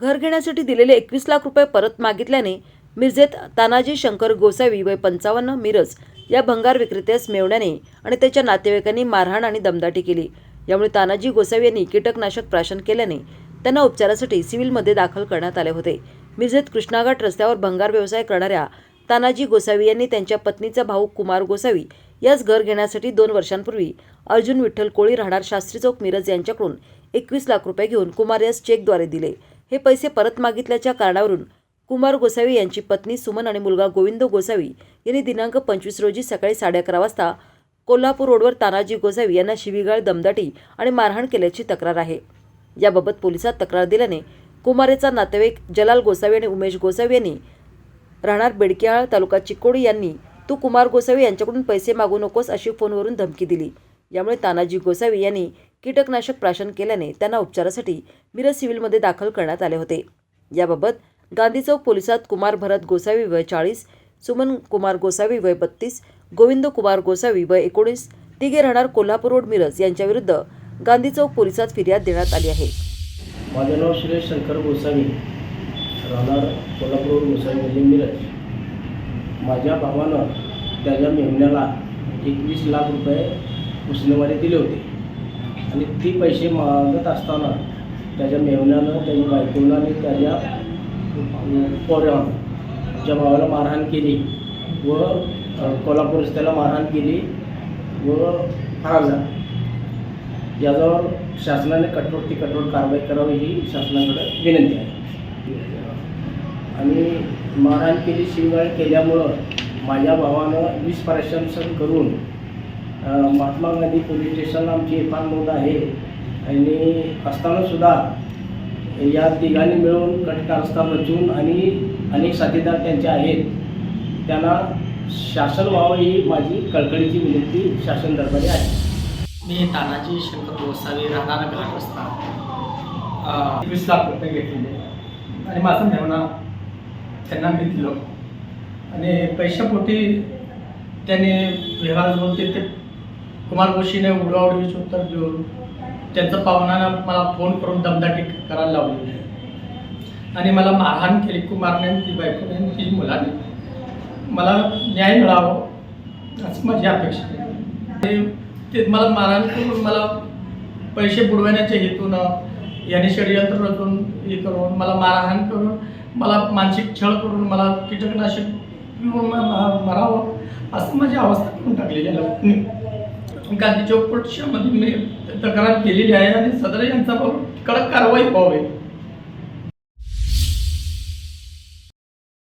घर घेण्यासाठी दिलेले एकवीस लाख रुपये परत मागितल्याने मिरजेत तानाजी शंकर गोसावी वय पंचावन्न मिरज या भंगार विक्रेत्यास मेवण्याने आणि त्याच्या नातेवाईकांनी मारहाण आणि दमदाटी केली. यामुळे तानाजी गोसावी यांनी कीटकनाशक प्राशन केल्याने त्यांना उपचारासाठी सिव्हिलमध्ये दाखल करण्यात आले होते. मिरजेत कृष्णाघाट रस्त्यावर भंगार व्यवसाय करणाऱ्या तानाजी गोसावी यांनी त्यांच्या पत्नीचा भाऊ कुमार गोसावी याच घर घेण्यासाठी दोन वर्षांपूर्वी अर्जुन विठ्ठल कोळी राहणार शास्त्री चौक मिरज यांच्याकडून एकवीस लाख रुपये घेऊन कुमार यास चेकद्वारे दिले. हे पैसे परत मागितल्याच्या कारणावरून कुमार गोसावी यांची पत्नी सुमन आणि मुलगा गोविंद गोसावी यांनी दिनांक पंचवीस रोजी सकाळी साडे अकरा वाजता कोल्हापूर रोडवर तानाजी गोसावी यांना शिवीगाळ दमदाटी आणि मारहाण केल्याची तक्रार आहे. याबाबत पोलिसात तक्रार दिल्याने कुमारेचा नातेवाईक जलाल गोसावी आणि उमेश गोसावी यांनी राहणार बेडकियाळ तालुका चिकोडी यांनी तू कुमार गोसावी यांच्याकडून पैसे मागू नकोस अशी फोनवरून धमकी दिली. यामुळे तानाजी गोसावी यांनी कीटकनाशक प्राशन केल्याने त्यांना उपचारासाठी मिरज सिव्हिलमध्ये दाखल करण्यात आले होते. याबाबत गांधी चौक पोलिसात कुमार भरत गोसावी वय चाळीस सुमन कुमार गोसावी वय बत्तीस गोविंद कुमार गोसावी वय एकोणीस तिघे राहणार कोल्हापूर रोड मिरज यांच्याविरुद्ध गांधी चौक पोलिसात फिर्याद देण्यात आली आहे. माझं नाव श्री शंकर गोसावी. राहणार कोल्हापूर गोसावी मिरज. माझ्या भावानं त्याच्या मेहण्याला एकवीस लाख रुपये उसनेवारी दिले होते. आणि ती पैसे मागत असताना त्याच्या मेहण्यानं त्याच्या बायकोला आणि त्याच्या पोऱ्यानं त्याच्या भावाला मारहाण केली व कोल्हापूर रस्त्याला मारहाण केली व फरार झाला. याच्यावर शासनाने कठोर ती कठोर कारवाई करावी ही शासनाकडे विनंती आहे. आणि मारहाण केली शिवगाळ केल्यामुळं माझ्या भावानं वीस प्रशंसन करून महात्मा गांधी पोलीस स्टेशनला आमची एफ आय नोंद आहे. आणि असतानासुद्धा या तिघांनी मिळून कटकारस्थान रचून आणि अनेक साथीदार त्यांचे आहेत. त्यांना शासन व्हावं ही माझी कळकळीची विनंती शासन दरबारी आहे. मी तानाजी शंकर गोसावी राहणारा घाट रस्ता अं, वीस लाख रुपये घेतलेले. आणि माझं मेहना त्यांना मी दिलो आणि पैशापोटी त्याने व्यवहार होते ते कुमार गोशीने उडवाउडवीचे उत्तर देऊन त्यांचं पाहुणानं मला फोन करून दमदाटी करायला लावली. आणि मला मारहाण केली. कुमारने ती बायकोने ती मुलाने. मला न्याय मिळावं असं माझी अपेक्षा आहे. ते मला मारहाण करून मला पैसे बुडवण्याच्या हेतूनं यांनी षडयंत्र रचून हे करून मला मारहाण करून मला मानसिक छळ करून मला कीटकनाशक म- मरावं असं माझी अवस्था करून टाकली. गेल्या गांधी चौक पोलिसामध्ये मी तक्रार केलेली आहे आणि सदर यांचा कडक कारवाई व्हावी.